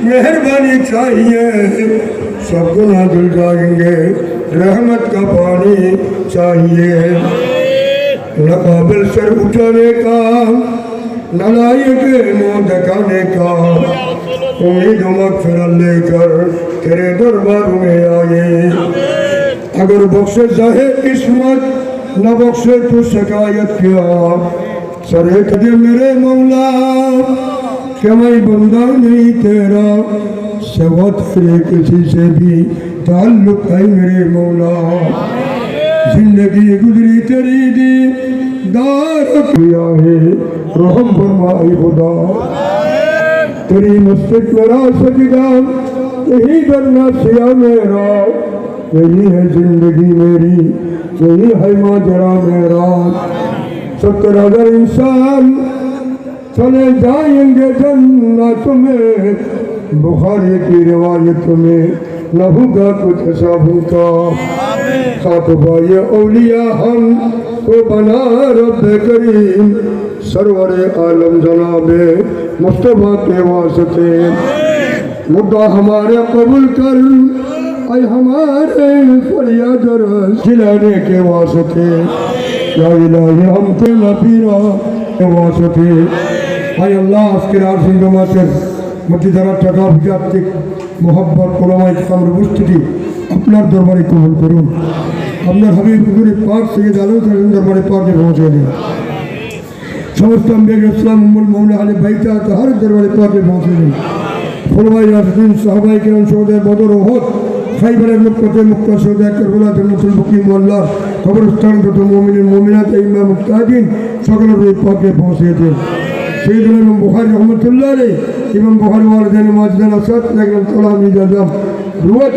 مہربانی چاہیے، سب گناہ دل جائیں گے، رحمت کا پانی چاہیے۔ نہ قابل سر اٹھانے کا نہ کے منہ دکھانے کا، امید و مغفرت لے کر تیرے دربار میں آئے۔ اگر بخش زہے قسمت، نہ بخش تو شکایت کیا۔ سر قدر میرے مولا کہ میں بندہ نہیں تیرا سوات تیرے کسی سے بھی تعلق ہے میرے مولا زندگی گزری تری دی دار کیا ہے رحم فرمائی خدا تری مستق ورا سجدہ یہی درنا سیا میرا یہی ہے زندگی میری یہی ہے ماجرہ میرا سکر اگر انسان چلے جائیں گے جنت میں۔ بخاری کی روایت میں نہ ہوگا کچھ ایسا بھوتا ساتھ بھائی اولیاء ہم کو بنا رب کریم۔ سرور عالم جناب مصطفیٰ کے واسطے۔ مدعا ہمارے قبول کر۔ اے ہمارے فریاد جلانے کے واسطے۔ یا الہی ہم کے نبیرہ کے واسطے۔ হাই আল্লাহ, আজকের আর সিংহ মাসের মধ্যে যারা টাকা ভিজাত্মিক মোহাব্বত কোরআমাই ইসলামের উপস্থিতি আপনার দরবারে কবুল করুন। আপনার হাবিব হুজুরে পাক থেকে আলম তালেন দরবারে পাকে পৌঁছে দিন। সমস্ত আম্বিয়া ইসলাম, উম্মুল মৌলা আলী বাইতা তাহার দরবারে পাকে পৌঁছে দিন। ফুলবাই রাসদিন সাহবাই কেরাম সৌদের বদর হক খাইবারের মুক্ততে মুক্ত সৌদা করবলাতের মুসল বকি মোল্লা, কবরস্থান যত মমিনের মমিনাত ইমা মুক্তাদিন, সকলের পাকে পৌঁছে দিন। Şeyhül İmam Bukhari rahmetullahi İmam Bukhari valideni maciden asat ne kadar tolam idadam. Ruvet